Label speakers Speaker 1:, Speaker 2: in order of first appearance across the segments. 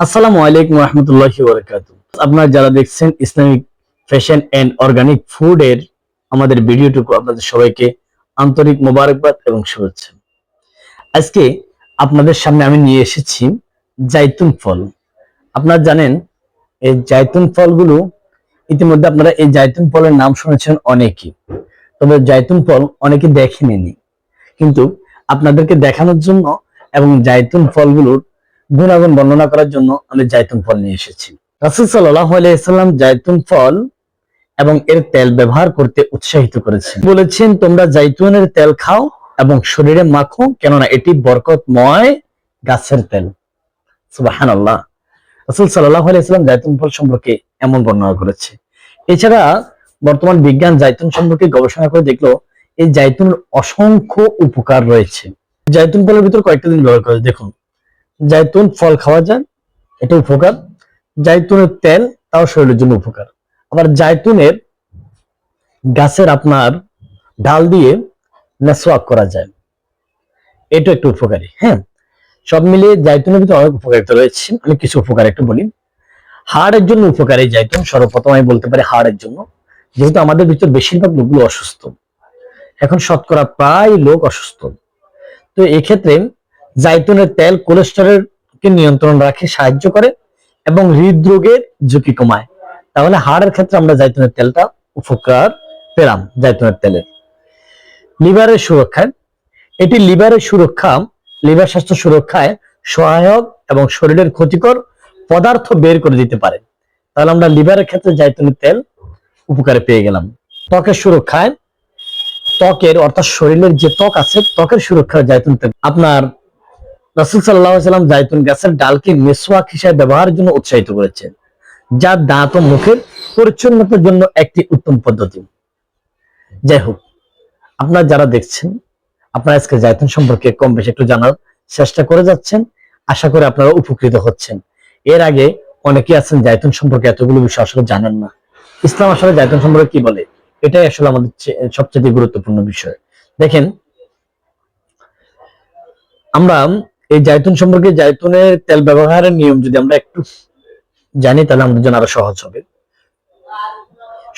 Speaker 1: আসসালামু আলাইকুম রহমতুল্লাহ বরকাত আপনারা যারা দেখছেন ইসলামিক ফ্যাশন এন্ড অর্গানিক ফুডের আমাদের ভিডিওটুকু, আপনাদের সবাইকে আন্তরিক মোবারকবাদ এবং শুভেচ্ছা। আজকে আপনাদের সামনে আমি নিয়ে এসেছি জাইতুন ফল। আপনারা জানেন, এই জাইতুন ফলগুলো ইতিমধ্যে আপনারা এই জাইতুন ফলের নাম শুনেছেন অনেকেই তবে জাইতুন ফল অনেকে দেখেনি কিন্তু আপনাদেরকে দেখানোর জন্য এবং জাইতুন ফলগুলোর গুণাগুণ বর্ণনা করার জন্য আমি জাইতুন ফল নিয়ে এসেছি। রাসুল সাল্লাহ আলাইসাল্লাম জাইতুন ফল এবং এর তেল ব্যবহার করতে উৎসাহিত করেছেন। বলেছেন, তোমরা জাইতুনের তেল খাও এবং শরীরে মাখো, কেননা এটি বরকতময় গাছের তেল। ফল সম্পর্কে এমন বর্ণনা করেছে। এছাড়া বর্তমান বিজ্ঞান জাইতুন সম্পর্কে গবেষণা করে দেখল, এই জাইতুনের অসংখ্য উপকার রয়েছে। জাইতুন ফলের ভিতর কয়েকটা দিন ব্যবহার করে দেখুন জাইতুন ফল খাওয়া যায়, এটা উপকার। জাইতুনের তেল, তাও শরীরের জন্য উপকার। আবার জাইতুনের গাছের আপনার ডাল দিয়ে মেসওয়াক করা যায়। এটা একটু উপকারী হ্যাঁ? সব মিলিয়ে জাইতুনের ভিতরে অনেক উপকারিতা রয়েছে। আমি কিছু উপকার একটু বলি। হাড়ের জন্য উপকারী জাইতুন, সর্বপ্রথম আমি বলতে পারি হাড়ের জন্য। যেহেতু আমাদের ভিতর বেশিরভাগ লোকগুলো অসুস্থ। এখন শতকরা প্রায় লোক অসুস্থ। তো এক্ষেত্রে জাইতুনের তেল কোলেস্টেরল কে নিয়ন্ত্রণ রাখে, সাহায্য করে এবং হৃদরোগের ঝুঁকি কমায়। তাহলে হাড়ের ক্ষেত্রে আমরা জাইতুনের তেলটা উপকার পেলাম, জাইতুনের তেলের। লিভারের সুরক্ষায়, এটি লিভারের সুরক্ষা, লিভার স্বাস্থ্য সুরক্ষায় সহায়ক এবং শরীরের ক্ষতিকর পদার্থ বের করে দিতে পারে। তাহলে আমরা লিভারের ক্ষেত্রে জাইতুনের তেল উপকারে পেয়ে গেলাম। ত্বকের সুরক্ষায়, ত্বকের অর্থাৎ শরীরের যে ত্বক আছে, ত্বকের সুরক্ষা জাইতুন তেল। আপনার রাসুল সাল্লাহ সাল্লাম জাইতুন গাছের ডালকে মেসওয়াক হিসাবে ব্যবহারের জন্য উৎসাহিত করেছেন, যা দাঁত ও মুখের পরিচ্ছন্নতার জন্য একটি উত্তম পদ্ধতি। যাই হোক, আপনারা যারা দেখছেন, আপনারা আজকে জাইতুন সম্পর্কে কম বেশি একটু জানার চেষ্টা করে যাচ্ছেন। আশা করি আপনারা উপকৃত হচ্ছেন। এর আগে অনেকে আছেন জাইতুন সম্পর্কে এতগুলো বিষয় আসলে জানেন না। ইসলাম আসলে জাইতুন সম্পর্কে কি বলে? এটাই আসলে আমাদের সবচেয়ে গুরুত্বপূর্ণ বিষয়। দেখেন, আমরা এই জাইতুন সম্পর্কে জাইতুনের তেল ব্যবহারের নিয়ম যদি আমরা একটু জানি, তাহলে আমাদের জন্য আরও সহজ হবে।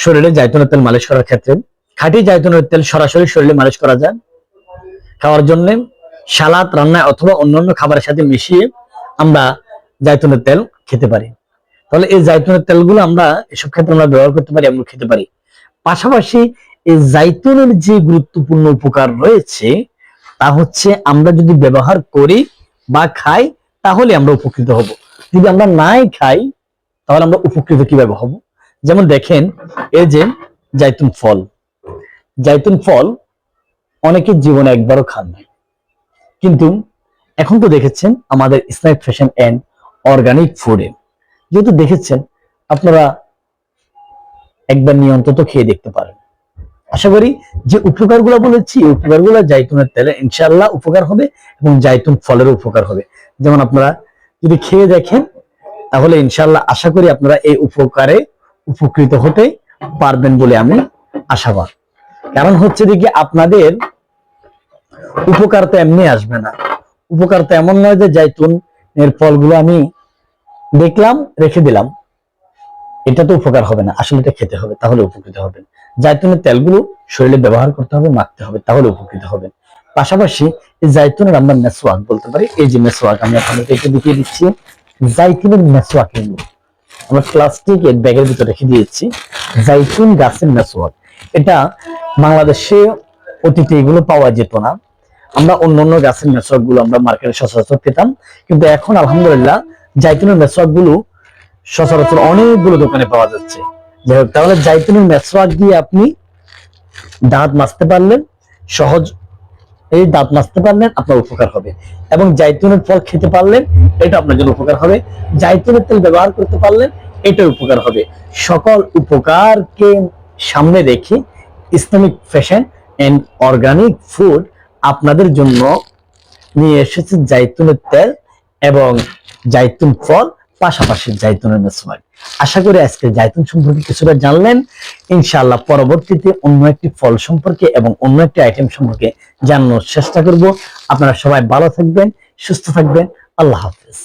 Speaker 1: শরীরে জাইতুনের তেল মালিশ করার ক্ষেত্রে খাঁটি জাইতুনের তেল সরাসরি শরীরে মালিশ করা যায়। খাওয়ার জন্য সালাদ রান্নায় অথবা অন্যান্য খাবারের সাথে মিশিয়ে আমরা জাইতুনের তেল খেতে পারি। তাহলে এই জায়তুনের তেলগুলো আমরা এসব ক্ষেত্রে আমরা ব্যবহার করতে পারি, আমরা খেতে পারি। পাশাপাশি এই জাইতুনের যে গুরুত্বপূর্ণ উপকার রয়েছে, তা হচ্ছে আমরা যদি ব্যবহার করি বা খাই, তাহলে আমরা উপকৃত হব। যদি আমরা নাই খাই, তাহলে আমরা উপকৃত কীভাবে হব? যেমন দেখেন, এই যে জাইতুন ফল। জাইতুন ফল অনেকের জীবনে একবারও খান নাই। কিন্তু এখন তো দেখেছেন আমাদের স্ন্যাক ফ্যাশন এন্ড অর্গানিক ফুডে যেহেতু দেখেছেন, আপনারা একবার নিয়ে অন্তত খেয়ে দেখতে পারেন। আশা করি যে উপকারগুলো বলেছি, এই উপকারগুলো জাইতুনের তেলে ইনশাআল্লাহ উপকার হবে এবং জাইতুন ফলের উপকার হবে। যেমন আপনারা যদি খেয়ে দেখেন, তাহলে ইনশাআল্লাহ আশা করি আপনারা এই উপকারে উপকৃত হতে পারবেন বলে আমি আশাবাদ। কারণ হচ্ছে দেখি আপনাদের উপকার তো এমনি আসবে না। উপকার তো এমন নয় যে জাইতুন এর ফলগুলো আমি দেখলাম, রেখে দিলাম। এটা তো উপকার হবে না, আসলে এটা খেতে হবে, তাহলে উপকৃত হবেন। জাইতুনের তেলগুলো শরীরে ব্যবহার করতে হবে, মাখতে হবে, তাহলে উপকৃত হবেন। পাশাপাশি এই জাইতুনের আমরা মেসওয়াক বলতে পারি। এই যে মেসওয়াক আমি আপনাদেরকে একটু দেখিয়ে দিচ্ছি। জাইতুনের মেসওয়াক এগুলো আমরা প্লাস্টিক এর ব্যাগের ভিতরে রেখে দিয়েছি। জাইতুন গাছের মেসওয়াক এটা বাংলাদেশে অতীতে এগুলো পাওয়া যেত না। আমরা অন্য অন্য গাছের মেসওয়াকগুলো আমরা মার্কেটে সচরাচর পেতাম। কিন্তু এখন আলহামদুলিল্লাহ জাইতুনের মেসওয়াকগুলো সচরাচর অনেকগুলো দোকানে পাওয়া যাচ্ছে। যাই তাহলে জাইতুনের মেসওয়াক দিয়ে আপনি দাঁত মাজতে পারলেন, সহজ এই দাঁত মাজতে পারলেন, আপনার উপকার হবে। এবং জাইতুনের ফল খেতে পারলেন, এটা আপনার জন্য উপকার হবে। জাইতুনের তেল ব্যবহার করতে পারলেন এটা উপকার হবে। সকল উপকারকে সামনে রেখে Islamic fashion and organic food আপনাদের জন্য নিয়ে এসেছে জাইতুনের তেল এবং জাইতুন ফল, পাশাপাশি জাইতুনের মেসওয়াক আশা করি আজকে জায়তুন সম্পর্কে কিছুটা জানলেন। ইনশাআল্লাহ পরবর্তীতে অন্য একটি ফল সম্পর্কে এবং অন্য একটি আইটেম সম্পর্কে জানানোর চেষ্টা করব। আপনারা সবাই ভালো থাকবেন, সুস্থ থাকবেন। আল্লাহ হাফেজ।